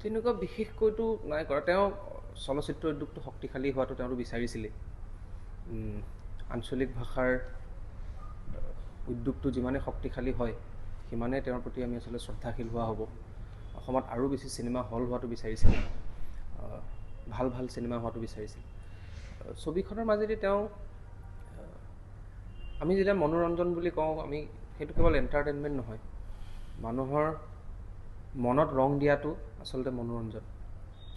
তেনেকুৱা বিশেষকৈতো নাই কৰা। তেওঁ চলচ্চিত্ৰ উদ্যোগটো শক্তিশালী হোৱাটো তেওঁতো বিচাৰিছিলেই আঞ্চলিক ভাষাৰ উদ্যোগটো যিমানে শক্তিশালী হয় সিমানে তেওঁৰ প্ৰতি আমি আচলতে শ্ৰদ্ধাশীল হোৱা হ'ব। অসমত আৰু বেছি চিনেমা হল হোৱাটো বিচাৰিছিল। ভাল ভাল চিনেমা হোৱাটো বিচাৰিছিল। ছবিখনৰ মাজেদি তেওঁ আমি যেতিয়া মনোৰঞ্জন বুলি কওঁ আমি সেইটো কেৱল এণ্টাৰটেইনমেণ্ট নহয় মানুহৰ মনত ৰং দিয়াটো আচলতে মনোৰঞ্জন।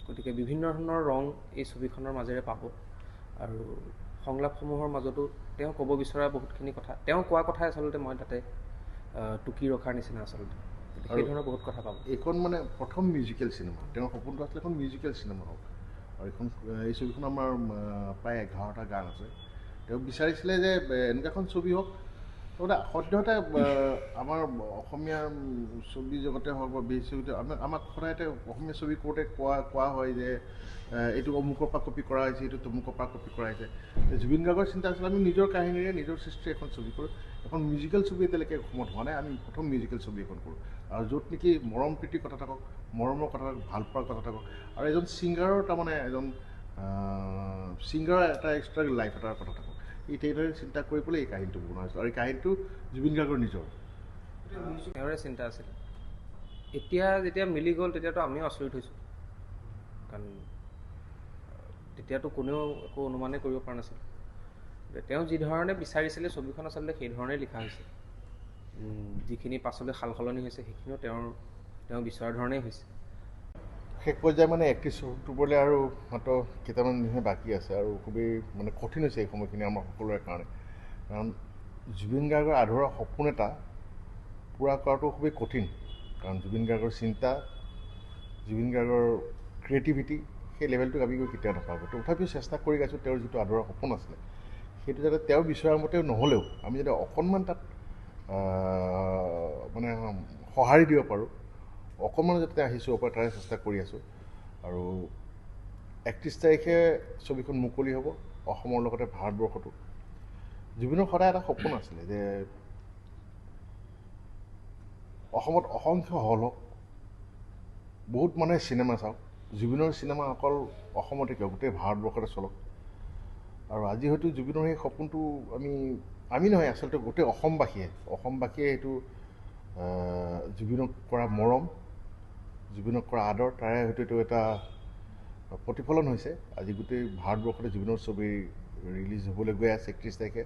গতিকে বিভিন্ন ধৰণৰ ৰং এই ছবিখনৰ মাজেৰে পাব আৰু সংলাপসমূহৰ মাজতো তেওঁ ক'ব বিচৰা বহুতখিনি কথা। তেওঁ কোৱা কথাই আচলতে মই তাতে টুকি ৰখাৰ নিচিনা আচলতে। গতিকে সেই আৰু- ধৰণৰ বহুত কথা পাব। এইখন মানে প্ৰথম মিউজিকেল চিনেমা তেওঁৰ সপোনটো আছিলে এখন মিউজিকেল চিনেমা হওক। আৰু এইখন এই ছবিখন আমাৰ প্ৰায় এঘাৰটা গান আছে। তেওঁ বিচাৰিছিলে যে এনেকুৱা এখন ছবি হওক সদ্যহতে আহ, আমাৰ অসমীয়া ছবি জগতে হওক বা বিদেশী ছবিতে আমাক সদায় এটা অসমীয়া ছবি কৰোঁতে কোৱা কোৱা হয় যে এইটো অমুকৰ পৰা কপি কৰা হৈছে এইটো তমুকৰ পৰা কপি কৰা হৈছে। জুবিন গাৰ্গৰ চিন্তা আছিলে আমি নিজৰ কাহিনীৰে নিজৰ সৃষ্টিৰে এখন ছবি কৰোঁ। এখন মিউজিকেল ছবি এতিয়ালৈকে অসমত হোৱা নাই আমি প্ৰথম মিউজিকেল ছবি এখন কৰোঁ। আৰু য'ত নেকি মৰম প্ৰীতিৰ কথা থাকক মৰমৰ কথা থাকক ভাল পোৱাৰ কথা থাকক আৰু এজন ছিংগাৰৰ তাৰমানে এজন ছিংগাৰৰ এটা এক্সট্ৰা লাইফ এটাৰ কথা থাকক। এই তেনেদৰে চিন্তা কৰি পেলাই এই কাহিনীটো বনোৱা হৈছিল। আৰু এই কাহিনীটো জুবিন গাৰ্গৰ নিজৰ। তেওঁৰে চিন্তা আছিল। এতিয়া যেতিয়া মিলি গ'ল তেতিয়াতো আমিও আচৰিত হৈছোঁ। কাৰণ তেতিয়াতো কোনেও একো অনুমানেই কৰিব পৰা নাছিল। তেওঁ যি ধৰণে বিচাৰিছিলে ছবিখন আচলতে সেই ধৰণেই লিখা হৈছে। যিখিনি পাছলৈ সাল সলনি হৈছে সেইখিনিও তেওঁৰ তেওঁ বিচৰা ধৰণেই হৈছে। শেষ পৰ্যায়ে মানে একত্ৰিছ অক্টোবৰলৈ আৰু মাত্ৰ কেইটামান দিনহে বাকী আছে আৰু খুবেই মানে কঠিন হৈছে এই সময়খিনি আমাৰ সকলোৰে কাৰণে। কাৰণ জুবিন গাৰ্গৰ আধৰুৱা সপোন এটা পূৰা কৰাটো খুবেই কঠিন। কাৰণ জুবিন গাৰ্গৰ চিন্তা জুবিন গাৰ্গৰ ক্ৰিয়েটিভিটি সেই লেভেলটোক আমি গৈ কেতিয়াও নাপাব। তথাপিও চেষ্টা কৰি আছোঁ তেওঁৰ যিটো আধৰুৱা সপোন আছিলে সেইটো যাতে তেওঁ বিচৰা মতে নহ'লেও আমি যাতে অকণমান তাত মানে সঁহাৰি দিব পাৰোঁ। অকণমান যাতে আহিছোঁ ওপৰত তাৰে চেষ্টা কৰি আছোঁ। আৰু একত্ৰিছ তাৰিখে ছবিখন মুকলি হ'ব অসমৰ লগতে ভাৰতবৰ্ষতো। জুবিনৰ সদায় এটা সপোন আছিলে যে অসমত অসংখ্য হল হওক বহুত মানুহে চিনেমা চাওক। জুবিনৰ চিনেমা অকল অসমতে কিয় গোটেই ভাৰতবৰ্ষতে চলক। আৰু আজি হয়তো জুবিনৰ সেই সপোনটো আমি আমি নহয় আচলতে গোটেই অসমবাসীয়ে অসমবাসীয়ে সেইটো জুবিনক কৰা মৰম। জুবিনক কৰা আদৰ তাৰে হয়তো এইটো এটা প্ৰতিফলন হৈছে। আজি গোটেই ভাৰতবৰ্ষতে জুবিনৰ ছবি ৰিলিজ হ'বলৈ গৈ আছে একত্ৰিছ তাৰিখে।